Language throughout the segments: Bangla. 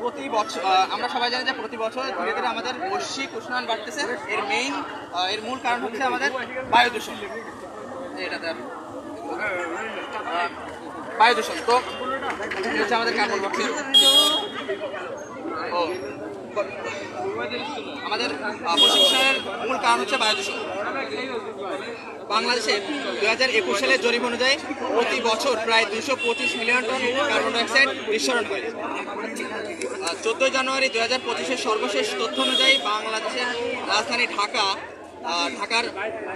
প্রতি বছর আমরা সবাই জানি যে প্রতি বছর ধীরে ধীরে আমাদের বৈশ্বিক উষ্ণায়ন বাড়তেছে। এর মেইন এর মূল কারণ হচ্ছে আমাদের বায়ু দূষণ। এটাতে বায়ু দূষণ। তো হচ্ছে আমাদের কার্বন ডাইঅক্সাইড ও। আমাদের আহ, বৈশ্বিক মূল কারণ হচ্ছে বায়ু দূষণ বাংলাদেশে দু হাজার একুশ সালের জরিপ অনুযায়ী প্রতি বছর প্রায় দুশো পঁচিশ মিলিয়ন টন কার্বন ডাইঅক্সাইড নিঃসরণ হয় চোদ্দোই জানুয়ারি দু হাজার পঁচিশের সর্বশেষ তথ্য অনুযায়ী বাংলাদেশের রাজধানী ঢাকা ঢাকার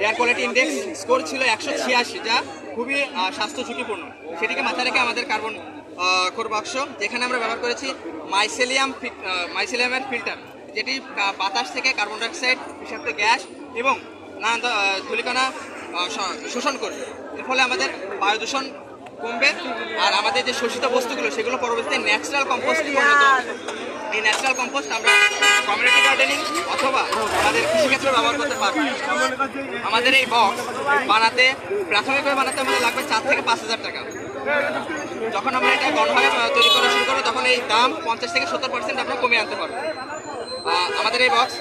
এয়ার কোয়ালিটি ইন্ডেক্স স্কোর ছিল একশো ছিয়াশি যা খুবই স্বাস্থ্য ঝুঁকিপূর্ণ। সেটিকে মাথায় রেখে আমাদের কার্বন কোর বাক্স যেখানে আমরা ব্যবহার করেছি মাইসেলিয়াম মাইসেলিয়ামের ফিল্টার যেটি বাতাস থেকে কার্বন ডাইঅক্সাইড বিষাক্ত গ্যাস এবং নানান ধ- ধূলিকণা শোষণ করবে এর ফলে আমাদের বায়ু দূষণ কমবে আর আমাদের যে শোষিত বস্তুগুলো, সেগুলো পরবর্তীতে ন্যাচারাল কম্পোস্ট। এই ন্যাচারাল কম্পোস্ট আমরা কমিউনিটি গার্ডেনিং অথবা আমাদের কৃষিক্ষেত্রে ব্যবহার করতে পারব। আমাদের এই বক্স বানাতে, প্রাথমিকভাবে বানাতে আমাদের লাগবে চার থেকে পাঁচ হাজার টাকা। যখন আমরা এটা গণভাবে তৈরি করা শুরু করব, তখন এই দাম পঞ্চাশ থেকে সত্তর পার্সেন্ট আমরা কমিয়ে আনতে পারব আমাদের এই বক্স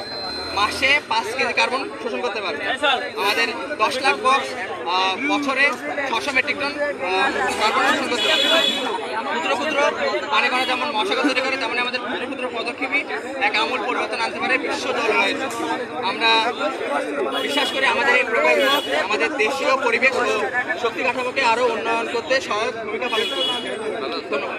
মাসে পাঁচ কেজি কার্বন শোষণ করতে পারবে। আমাদের দশ লাখ বক্স বছরে ছশো মেট্রিক টন কার্বন শোষণ করতে পারবে। ক্ষুদ্র ক্ষুদ্র পানি কণা যেমন মশাকে তৈরি করে, তেমন আমাদের ক্ষুদ্র ক্ষুদ্র পদক্ষেপই এক আমূল পরিবর্তন আনতে পারে বিশ্ব জলবায়ুতে আমরা বিশ্বাস করি আমাদের এই প্রকল্প আমাদের দেশীয় পরিবেশ ও শক্তি কাঠামোকে আরও উন্নয়ন করতে সহায়ক ভূমিকা পালন করবে। ধন্যবাদ।